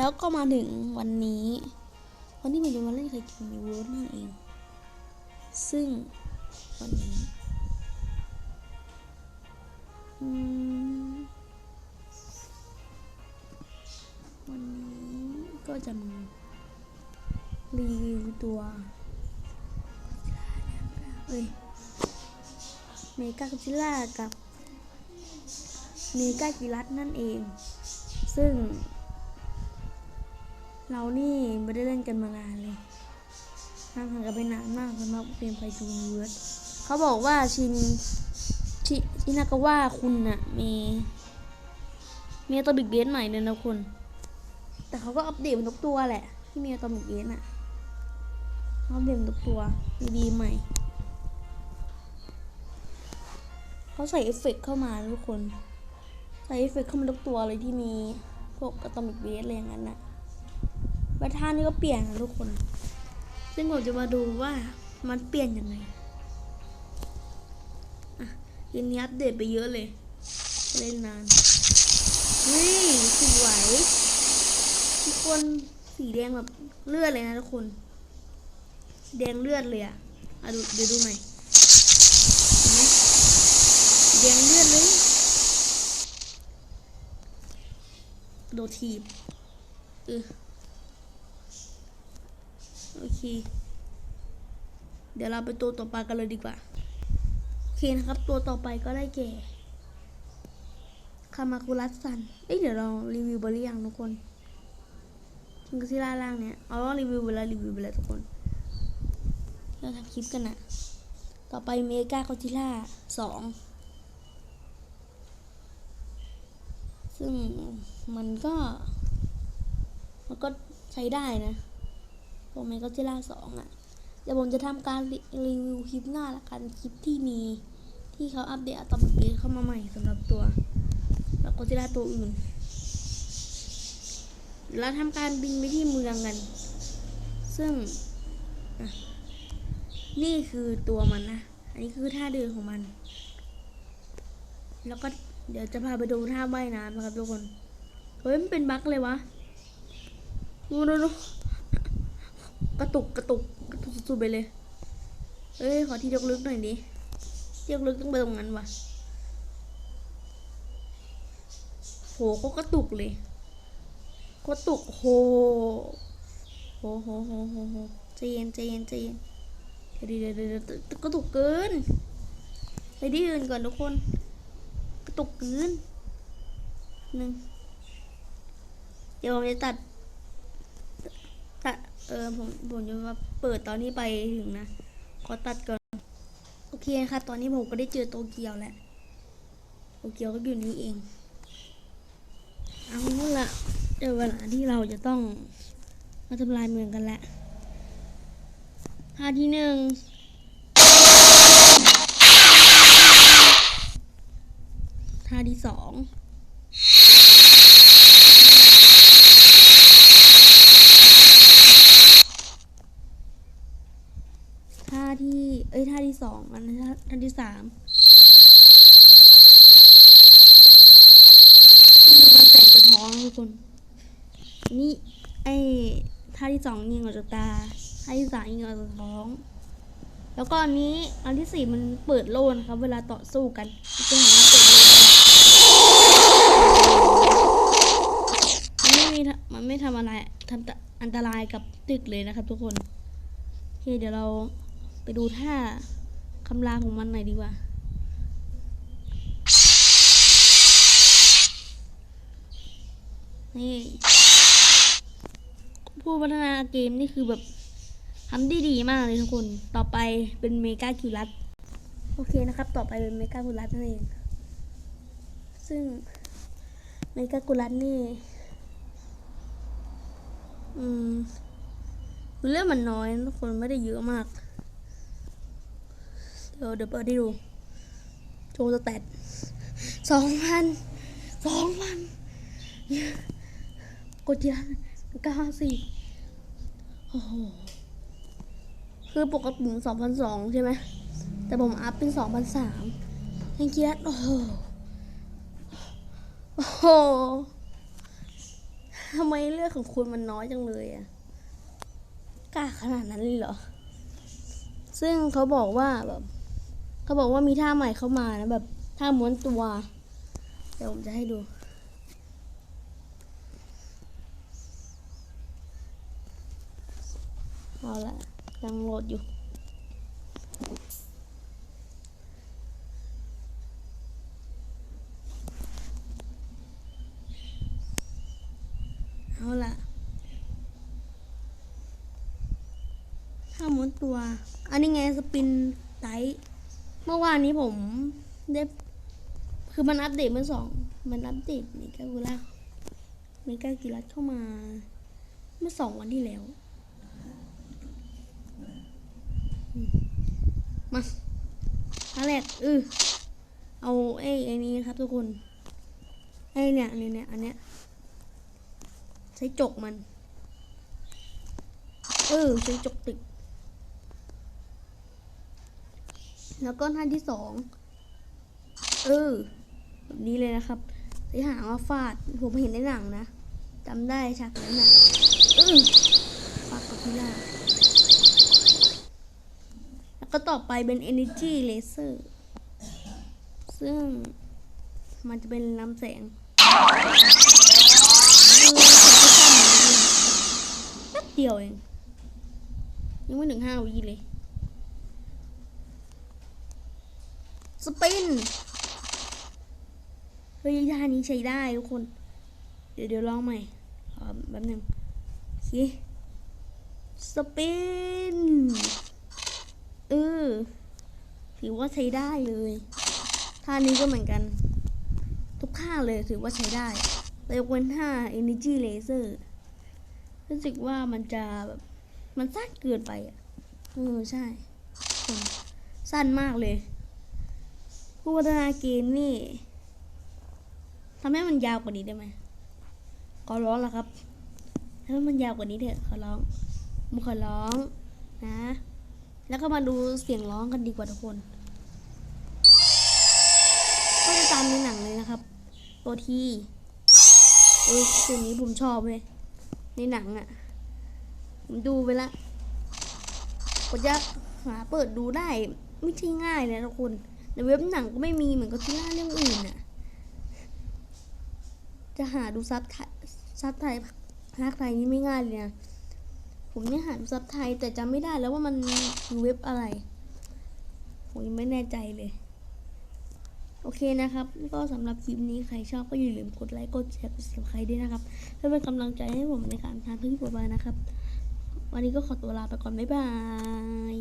แล้วก็มาถึงวันนี้ วันที่ผมจะมาเล่นไข่กินยูเวิร์นั่นเอง ซึ่งวันนี้วันนี้ก็จะมารีวิวตัวเอ้ยเมกาคจิล่ากับเมกากิรัตนั่นเอง ซึ่ง เรานี่ไม่ได้เล่นกันมานานเลยห่างหายกันไปนานมากสำหรับเกมไฟจูเวิร์ดเขาบอกว่าชินชิชินากาว่าคุณน่ะมี มีตัวบิ๊กเบสใหม่เลยนะคุณ แต่เขาก็อัปเดตทุกตัวแหละ ที่มีตัวบิ๊กเบสน่ะเขาอัปเดตทุกตัวมีดีใหม่เขาใส่เอฟเฟกเข้ามาทุกคน ใส่เอฟเฟกเข้ามาทุกตัวเลยที่มีพวกอะตอมิกเบสอะไรอย่างนั้นน่ะ แบทท่านี่ก็เปลี่ยนนะทุกคน ซึ่งผมจะมาดูว่ามันเปลี่ยนยังไงอะทีนี้อัปเดตไปเยอะเลย เล่นนานนี่สวยทุกคนสีแดงแบบเลือดเลยนะทุกคนแดงเลือดเลยอะอะดูเดี๋ยวดูหน่อยเห็นไหมสีแดงเลือดเลย โดดทีบเออ โอเค เดี๋ยวเราไปตัวต่อไปกันเลยดีกว่า โอเคนะครับ ตัวต่อไปก็ได้แก่คามาคุรัสซัน เอ้ยเดี๋ยวเรารีวิวไปหรือยังทุกคนชิงกซิล่าล่างเนี่ย เอาว่ารีวิวไปแล้วรีวิวไปแล้วทุกคน เราทำคลิปกันนะต่อไปเมกาคอจิล่าสอง ซึ่งมันก็ มันก็ใช้ได้นะ ตัวเมกาจิล่าสองอะเดี๋ยวผมจะทำการรีรีวิวคลิปหน้าละกันคลิปที่มีที่เขาอัปเดตอะตอมิกเบสเข้ามาใหม่สำหรับตัวแล้วก็จิล่าตัวอื่นเดี๋ยวทำการบินไปที่เมืองกัน ซึ่งนี่คือตัวมันนะ อันนี้คือท่าเดินของมัน แล้วก็เดี๋ยวจะพาไปดูท่าว่ายน้ำนะครับทุกคน เฮ้ย มันเป็นบั๊กเลยวะ ดูดูดู กระตุกกระตุกกระตุกสุดๆไปเลย เอ้ยขอที่ยกลึกหน่อยดิที่ยกลึกต้องไปตรงนั้นวะโหก็กระตุกเลยกระตุกโหโหโหโหโหโหใจเย็นใจเย็นใจเย็นเดี๋ยวเดี๋ยวเดี๋ยวเดี๋ยวกระตุกเกินไปที่อื่นก่อนทุกคน กระตุกเกินหนึ่งเดี๋ยวผมจะตัด เออผมผมจะมาเปิดตอนนี้ไปถึงนะ ขอตัดก่อน โอเคครับ ตอนนี้ผมก็ได้เจอโตเกียวแล้ว โตเกียวก็อยู่นี่เอง เอาละเดี๋ยวเวลาที่เราจะต้องมาทำลายเมืองกันแล้วท่าที่หนึ่งท่าที่สอง ท่าที่ เอ้ยท่าที่ สองอันนั้นที่สามนี่มันแต่งกระท้องทุกคน นี่ไอ้ท่าที่สองยิงออกจากตาท่าที่สามยิงออกจากท้อง แล้วก็อันนี้อันที่สี่มันเปิดโล่นะครับ เวลาต่อสู้กันจะเห็นว่าเปิดโล่มันไม่มีทำมันไม่ทำอะไรทำอันตรายกับตึกเลยนะครับทุกคนโอเคเดี๋ยวเราไปดูท่า คำรามของมันหน่อยดีกว่า นี่ผู้พัฒนาเกมนี่คือแบบทำได้ดีมากเลยทุกคน ต่อไปเป็นเมกาคิวรัสโอเคนะครับ ต่อไปเป็นเมกาคิวรัสนั่นเอง ซึ่งเมกาคิวรัสนี่ อืมเรื่องมันน้อยทุกคนไม่ได้เยอะมาก เดี๋ยวเปิดให้ดูโชว์สแตทสองพันสองพันกดยันเก้าสี่โอ้โห คือปกติสองพันสองใช่ไหม แต่ผมอัพเป็นสองพันสามยังคิดว่าโอ้โห โอ้โหทำไมเลือดของคุณมันน้อยจังเลยอะกล้าขนาดนั้นเลยเหรอ ซึ่งเขาบอกว่าแบบ เขาบอกว่ามีท่าใหม่เข้ามานะแบบท่าม้วนตัว เดี๋ยวผมจะให้ดู เอาละยังโหลดอยู่เอาละถ้าม้วนตัว อันนี้ไงสปินไดท์ เมื่อวานนี้ผมได้คือมันอัปเดตเมื่อสอง มันอัปเดตเมกากูล่าเมกากิรัสเข้ามา เมื่อสองวันที่แล้วมมาอันแรกเออเอาไอ้ไอ้นี้ครับทุกคนไอ้เนี่ยเนี่ยเนี่ยอันเนี้ยใช้จกมัน เออใช้จกติด แล้วก็ท่าที่สองเออแบบนี้เลยนะครับใช้หางมาฟาดผมเห็นในหนังนะจำได้ฉากนั้นนะเออฟาดกับพิล่าแล้วก็ต่อไปเป็น Energy Laser ซึ่งมันจะเป็นลำแสงแป๊บเดียวเอง ยังไม่ถึงห้าวิเลย ปินเฮ้ยท่านี้ใช้ได้ทุกคน เดี๋ยวเดี๋ยวลองใหม่แป๊บหนึ่งโอเคสปินเออถือว่าใช้ได้เลยท่านี้ก็เหมือนกัน ทุกท่าเลยถือว่าใช้ได้แต่ยกเว้นท่า Energy Laser รู้สึกว่ามันจะแบบมันสั้นเกินไปอะเออใช่ สั้นมากเลย ผู้พัฒนาเกมนี่ทำให้มันยาวกว่านี้ได้ไหมขอร้องแล้วครับให้มันยาวกว่านี้เถอะขอร้องมุขอร้องนะ แล้วก็มาดูเสียงร้องกันดีกว่าทุกคนก็จะตามในหนังเลยนะครับ ตัวที่เออตัวนี้ผมชอบเลยในหนังอะ่ะ ผมดูไปละกว่าจะหาเปิดดูได้ไม่ใช่ง่ายเลยนะทุกคน ในเว็บหนังก็ไม่มีเหมือนกับที่ล่าเรื่องอื่นน่ะ จะหาดูซับไทยซับไทยภาคไทยนี่ไม่ง่ายเลยนะผมเนี่ยหาดูซับไทยแต่จำไม่ได้แล้วว่ามันคือเว็บอะไร ผมยังไม่แน่ใจเลย โอเคนะครับ ก็สำหรับคลิปนี้ใครชอบก็อย่าลืมกดไลค์กดแชร์กด subscribe ด้วยนะครับเพื่อเป็นกำลังใจให้ผมในการทำคลิปต่อไปนะครับ วันนี้ก็ขอตัวลาไปก่อนบ๊ายบาย